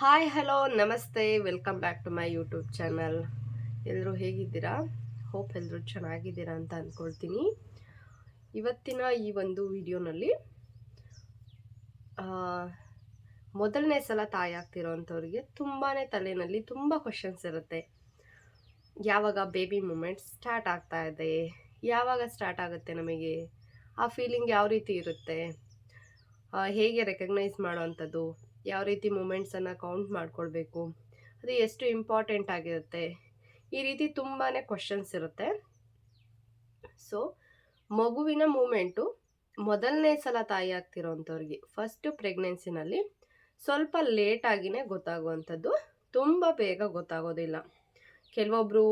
Hi hello ನಮಸ್ತೆ welcome back to my YouTube channel ಎಲ್ಲರೂ ಹೇಗಿದ್ದೀರಾ? ಹೋಪ್ ಎಲ್ಲರೂ ಚೆನ್ನಾಗಿದ್ದೀರಾ ಅಂತ ಅಂದ್ಕೊಳ್ತೀನಿ ಇವತ್ತಿನ ಈ ಒಂದು ವಿಡಿಯೋನಲ್ಲಿ ಮೊದಲನೇ ಸಲ ತಾಯಿ ಆಗ್ತಿರೋವಂಥವ್ರಿಗೆ ತುಂಬಾ ತಲೆಯಲ್ಲಿ ತುಂಬ ಕ್ವಶನ್ಸ್ ಇರುತ್ತೆ. ಯಾವಾಗ ಬೇಬಿ ಮೂಮೆಂಟ್ಸ್ ಸ್ಟಾರ್ಟ್ ಆಗ್ತಾ ಇದೆ? ಯಾವಾಗ ಸ್ಟಾರ್ಟ್ ಆಗುತ್ತೆ ನಮಗೆ? ಆ ಫೀಲಿಂಗ್ ಯಾವ ರೀತಿ ಇರುತ್ತೆ? ಹೇಗೆ ರೆಕಗ್ನೈಸ್ ಮಾಡೋವಂಥದ್ದು? ಯಾವ ರೀತಿ ಮೂಮೆಂಟ್ಸನ್ನು ಕೌಂಟ್ ಮಾಡ್ಕೊಳ್ಬೇಕು, ಅದು ಎಷ್ಟು ಇಂಪಾರ್ಟೆಂಟ್ ಆಗಿರುತ್ತೆ, ಈ ರೀತಿ ತುಂಬಾ ಕ್ವಶನ್ಸ್ ಇರುತ್ತೆ. ಸೊ ಮಗುವಿನ ಮೂಮೆಂಟು ಮೊದಲನೇ ಸಲ ತಾಯಿ ಆಗ್ತಿರೋವಂಥವ್ರಿಗೆ ಫಸ್ಟ್ ಪ್ರೆಗ್ನೆನ್ಸಿನಲ್ಲಿ ಸ್ವಲ್ಪ ಲೇಟಾಗಿನೇ ಗೊತ್ತಾಗುವಂಥದ್ದು, ತುಂಬ ಬೇಗ ಗೊತ್ತಾಗೋದಿಲ್ಲ. ಕೆಲವೊಬ್ಬರು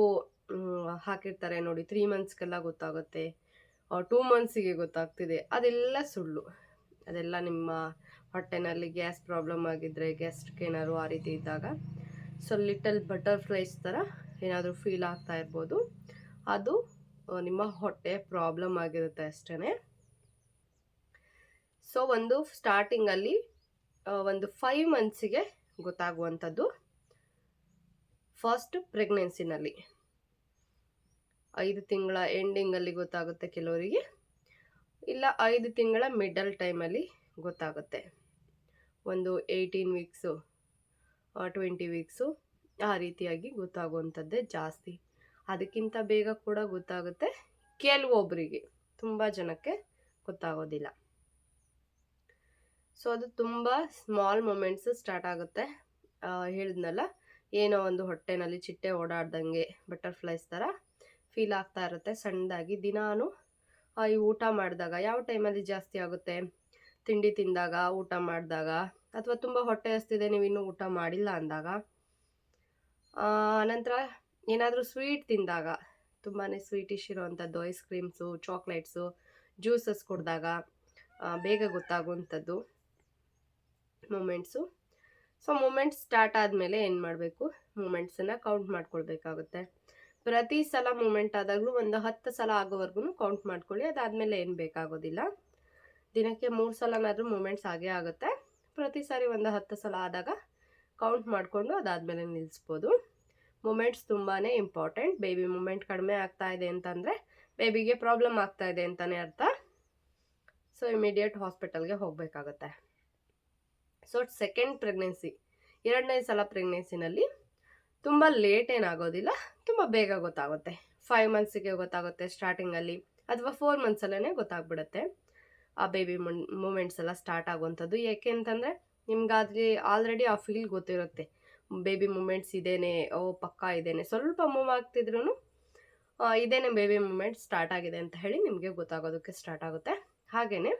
ಹಾಕಿರ್ತಾರೆ ನೋಡಿ ತ್ರೀ ಮಂತ್ಸ್ಗೆಲ್ಲ ಗೊತ್ತಾಗುತ್ತೆ ಟೂ ಮಂತ್ಸಿಗೆ ಗೊತ್ತಾಗ್ತಿದೆ, ಅದೆಲ್ಲ ಸುಳ್ಳು. ಅದೆಲ್ಲ ನಿಮ್ಮ ಹೊಟ್ಟೆನಲ್ಲಿ ಗ್ಯಾಸ್ ಪ್ರಾಬ್ಲಮ್ ಆಗಿದ್ದರೆ ಗ್ಯಾಸ್ಟ್ರಿಕ್ ಏನಾದ್ರು ಆ ರೀತಿ ಇದ್ದಾಗ. ಸೊ ಲಿಟಲ್ ಬಟರ್ಫ್ಲೈಸ್ ಥರ ಏನಾದರೂ ಫೀಲ್ ಆಗ್ತಾ ಇರ್ಬೋದು. ಅದು ನಿಮ್ಮ ಹೊಟ್ಟೆ ಪ್ರಾಬ್ಲಮ್ ಆಗಿರುತ್ತೆ ಅಷ್ಟೇ ಸೊ ಒಂದು ಸ್ಟಾರ್ಟಿಂಗಲ್ಲಿ ಒಂದು ಫೈವ್ ಮಂತ್ಸಿಗೆ ಗೊತ್ತಾಗುವಂಥದ್ದು. ಫಸ್ಟ್ ಪ್ರೆಗ್ನೆನ್ಸಿನಲ್ಲಿ ಐದು ತಿಂಗಳ ಎಂಡಿಂಗಲ್ಲಿ ಗೊತ್ತಾಗುತ್ತೆ ಕೆಲವರಿಗೆ. ಇಲ್ಲ ಐದು ತಿಂಗಳ ಮಿಡಲ್ ಟೈಮಲ್ಲಿ ಗೊತ್ತಾಗುತ್ತೆ. ಒಂದು ಏಯ್ಟೀನ್ ವೀಕ್ಸು ಟ್ವೆಂಟಿ ವೀಕ್ಸು ಆ ರೀತಿಯಾಗಿ ಗೊತ್ತಾಗುವಂಥದ್ದೇ ಜಾಸ್ತಿ. ಅದಕ್ಕಿಂತ ಬೇಗ ಕೂಡ ಗೊತ್ತಾಗುತ್ತೆ ಕೆಲವೊಬ್ಬರಿಗೆ ತುಂಬ ಜನಕ್ಕೆ ಗೊತ್ತಾಗೋದಿಲ್ಲ. ಸೊ, ಅದು ತುಂಬ ಸ್ಮಾಲ್ ಮೂಮೆಂಟ್ಸ್ ಸ್ಟಾರ್ಟ್ ಆಗುತ್ತೆ. ಹೇಳಿದ್ನಲ್ಲ, ಏನೋ ಒಂದು ಹೊಟ್ಟೆನಲ್ಲಿ ಚಿಟ್ಟೆ ಓಡಾಡ್ದಂಗೆ ಬಟರ್ಫ್ಲೈಸ್ ಥರ ಫೀಲ್ ಆಗ್ತಾ ಇರುತ್ತೆ. ಸಣ್ಣದಾಗಿ ದಿನಾನು ಈ ಊಟ ಮಾಡಿದಾಗ ಯಾವ ಟೈಮಲ್ಲಿ ಜಾಸ್ತಿ ಆಗುತ್ತೆ? ತಿಂಡಿ ತಿಂದಾಗ, ಊಟ ಮಾಡಿದಾಗ? ಅಥವಾ ತುಂಬ ಹೊಟ್ಟೆ ಹಸ್ತಿದೆ, ನೀವು ಇನ್ನೂ ಊಟ ಮಾಡಿಲ್ಲ ಅಂದಾಗ? ನಂತರ ಏನಾದರೂ ಸ್ವೀಟ್ ತಿಂದಾಗ ತುಂಬಾ ಸ್ವೀಟಿಶ್ ಇರೋವಂಥದ್ದು, ಐಸ್ ಕ್ರೀಮ್ಸು, ಚಾಕ್ಲೇಟ್ಸು, ಜ್ಯೂಸಸ್ ಕುಡಿದಾಗ ಬೇಗ ಗೊತ್ತಾಗುವಂಥದ್ದು ಮೂಮೆಂಟ್ಸು. ಸೊ, ಮೂಮೆಂಟ್ಸ್ ಸ್ಟಾರ್ಟ್ ಆದಮೇಲೆ ಏನು ಮಾಡಬೇಕು ಮೂಮೆಂಟ್ಸನ್ನು ಕೌಂಟ್ ಮಾಡ್ಕೊಳ್ಬೇಕಾಗುತ್ತೆ. ಪ್ರತಿ ಸಲ ಮೂಮೆಂಟ್ ಆದಾಗಲೂ ಒಂದು ಹತ್ತು ಸಲ ಆಗೋವರೆಗೂ ಕೌಂಟ್ ಮಾಡ್ಕೊಳ್ಳಿ, ಅದಾದಮೇಲೆ ಏನು ಬೇಕಾಗೋದಿಲ್ಲ. ದಿನಕ್ಕೆ ಮೂರು ಸಲನಾದರೂ ಮೂಮೆಂಟ್ಸ್ ಆಗೇ ಆಗುತ್ತೆ. ಪ್ರತಿ ಸಾರಿ ಒಂದು ಹತ್ತು ಸಲ ಆದಾಗ ಕೌಂಟ್ ಮಾಡಿಕೊಂಡು ಅದಾದಮೇಲೆ ನಿಲ್ಲಿಸ್ಬೋದು ಮೂಮೆಂಟ್ಸ್ ತುಂಬಾ ಇಂಪಾರ್ಟೆಂಟ್ ಬೇಬಿ ಮೂಮೆಂಟ್ ಕಡಿಮೆ ಆಗ್ತಾ ಇದೆ ಅಂತಂದರೆ ಬೇಬಿಗೆ ಪ್ರಾಬ್ಲಮ್ ಆಗ್ತಾ ಇದೆ ಅಂತಲೇ ಅರ್ಥ. ಸೊ ಇಮಿಡಿಯೇಟ್ ಹಾಸ್ಪಿಟಲ್ಗೆ ಹೋಗಬೇಕಾಗುತ್ತೆ. ಸೊ ಸೆಕೆಂಡ್ ಪ್ರೆಗ್ನೆನ್ಸಿ ಎರಡನೇ ಸಲ ಪ್ರೆಗ್ನೆನ್ಸಿನಲ್ಲಿ ತುಂಬ ಲೇಟ್ ಏನಾಗೋದಿಲ್ಲ ತುಂಬ ಬೇಗ ಗೊತ್ತಾಗುತ್ತೆ. ಫೈವ್ ಮಂತ್ಸಿಗೆ ಗೊತ್ತಾಗುತ್ತೆ ಸ್ಟಾರ್ಟಿಂಗಲ್ಲಿ ಅಥವಾ ಫೋರ್ ಮಂತ್ಸಲ್ಲೇ ಗೊತ್ತಾಗ್ಬಿಡುತ್ತೆ. ಆ ಬೇಬಿ ಮೂಮೆಂಟ್ಸ್ ಎಲ್ಲ ಸ್ಟಾರ್ಟ್ ಆಗುವಂಥದ್ದು. ಏಕೆ ಅಂತಂದರೆ, ನಿಮ್ಗಾದ್ರೆ ಆಲ್ರೆಡಿ ಆ ಫೀಲ್ ಗೊತ್ತಿರುತ್ತೆ. ಬೇಬಿ ಮೂಮೆಂಟ್ಸ್ ಇದೇನೆ, ಓ ಪಕ್ಕ ಇದೇನೆ. ಸ್ವಲ್ಪ ಮೂವ್ ಆಗ್ತಿದ್ರು ಇದೇನೆ ಬೇಬಿ ಮೂಮೆಂಟ್ ಸ್ಟಾರ್ಟ್ ಆಗಿದೆ ಅಂತ ಹೇಳಿ ನಿಮಗೆ ಗೊತ್ತಾಗೋದಕ್ಕೆ ಸ್ಟಾರ್ಟ್ ಆಗುತ್ತೆ. ಹಾಗೆಯೇ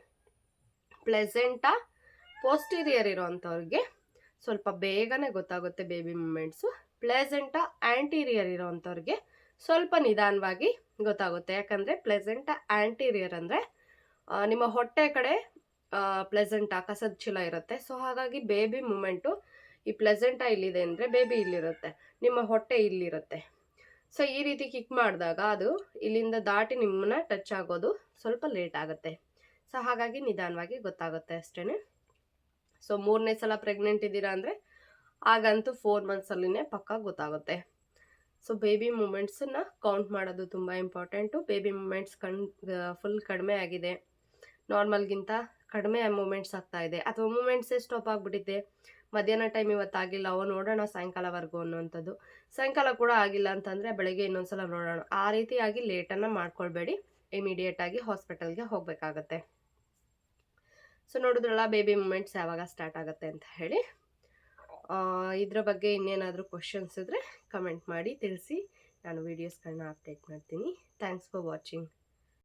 ಪ್ಲೆಸೆಂಟಾ ಪೋಸ್ಟೀರಿಯರ್ ಇರೋವಂಥವ್ರಿಗೆ ಸ್ವಲ್ಪ ಬೇಗನೆ ಗೊತ್ತಾಗುತ್ತೆ ಬೇಬಿ ಮೂಮೆಂಟ್ಸು ಪ್ಲೆಸೆಂಟಾ ಆ್ಯಂಟೀರಿಯರ್ ಇರೋವಂಥವ್ರಿಗೆ ಸ್ವಲ್ಪ ನಿಧಾನವಾಗಿ ಗೊತ್ತಾಗುತ್ತೆ. ಯಾಕಂದರೆ ಪ್ಲೆಸೆಂಟ ಆ್ಯಂಟೀರಿಯರ್ ಅಂದರೆ ನಿಮ್ಮ ಹೊಟ್ಟೆ ಕಡೆ ಪ್ಲೆಸೆಂಟ ಕಸದ ಚೀಲ ಇರುತ್ತೆ. ಸೊ ಹಾಗಾಗಿ ಬೇಬಿ ಮೂಮೆಂಟು ಈ ಪ್ಲೆಸೆಂಟ ಇಲ್ಲಿದೆ ಅಂದರೆ ಬೇಬಿ ಇಲ್ಲಿರುತ್ತೆ. ನಿಮ್ಮ ಹೊಟ್ಟೆ ಇಲ್ಲಿರುತ್ತೆ. ಸೊ ಈ ರೀತಿ ಕಿಕ್ ಮಾಡಿದಾಗ ಅದು ಇಲ್ಲಿಂದ ದಾಟಿ ನಿಮ್ಮನ್ನ ಟಚ್ ಆಗೋದು ಸ್ವಲ್ಪ ಲೇಟ್ ಆಗುತ್ತೆ. ಸೊ ಹಾಗಾಗಿ ನಿಧಾನವಾಗಿ ಗೊತ್ತಾಗುತ್ತೆ ಅಷ್ಟೇ ಸೊ ಮೂರನೇ ಸಲ ಪ್ರೆಗ್ನೆಂಟ್ ಇದ್ದೀರಾ ಅಂದರೆ ಆಗಂತೂ ಫೋರ್ ಮಂತ್ಸಲ್ಲಿನೇ ಪಕ್ಕ ಗೊತ್ತಾಗುತ್ತೆ. ಸೊ ಬೇಬಿ ಮೂಮೆಂಟ್ಸನ್ನ ಕೌಂಟ್ ಮಾಡೋದು ತುಂಬ ಇಂಪಾರ್ಟೆಂಟು ಬೇಬಿ ಮೂಮೆಂಟ್ಸ್ ಕಣ್ ಫುಲ್ ಕಡಿಮೆ ಆಗಿದೆ. ನಾರ್ಮಲ್ಗಿಂತ ಕಡಿಮೆ ಮೂಮೆಂಟ್ಸ್ ಆಗ್ತಾ ಇದೆ. ಅಥವಾ ಮೂಮೆಂಟ್ಸೇ ಸ್ಟಾಪ್ ಆಗಿಬಿಟ್ಟಿದೆ ಮಧ್ಯಾಹ್ನ ಟೈಮ್ ಇವತ್ತಾಗಿಲ್ಲ ಅವ ನೋಡೋಣ ಸಾಯಂಕಾಲವರೆಗೂ ಅನ್ನೋವಂಥದ್ದು. ಸಾಯಂಕಾಲ ಕೂಡ ಆಗಿಲ್ಲ ಅಂತಂದರೆ ಬೆಳಗ್ಗೆ ಇನ್ನೊಂದ್ಸಲ ನೋಡೋಣ. ಆ ರೀತಿಯಾಗಿ ಲೇಟನ್ನು ಮಾಡ್ಕೊಳ್ಬೇಡಿ. ಇಮಿಡಿಯೇಟಾಗಿ ಹಾಸ್ಪಿಟಲ್ಗೆ ಹೋಗಬೇಕಾಗತ್ತೆ. ಸೊ ನೋಡಿದ್ರಲ್ಲ ಬೇಬಿ ಮೂಮೆಂಟ್ಸ್ ಯಾವಾಗ ಸ್ಟಾರ್ಟ್ ಆಗುತ್ತೆ ಅಂತ ಹೇಳಿ. ಇದ್ರ ಬಗ್ಗೆ ಇನ್ನೇನಾದರೂ ಕ್ವಶನ್ಸ್ ಇದ್ದರೆ ಕಮೆಂಟ್ ಮಾಡಿ ತಿಳಿಸಿ. ನಾನು ವೀಡಿಯೋಸ್ಗಳನ್ನ ಅಪ್ಡೇಟ್ ಮಾಡ್ತೀನಿ. Thanks for watching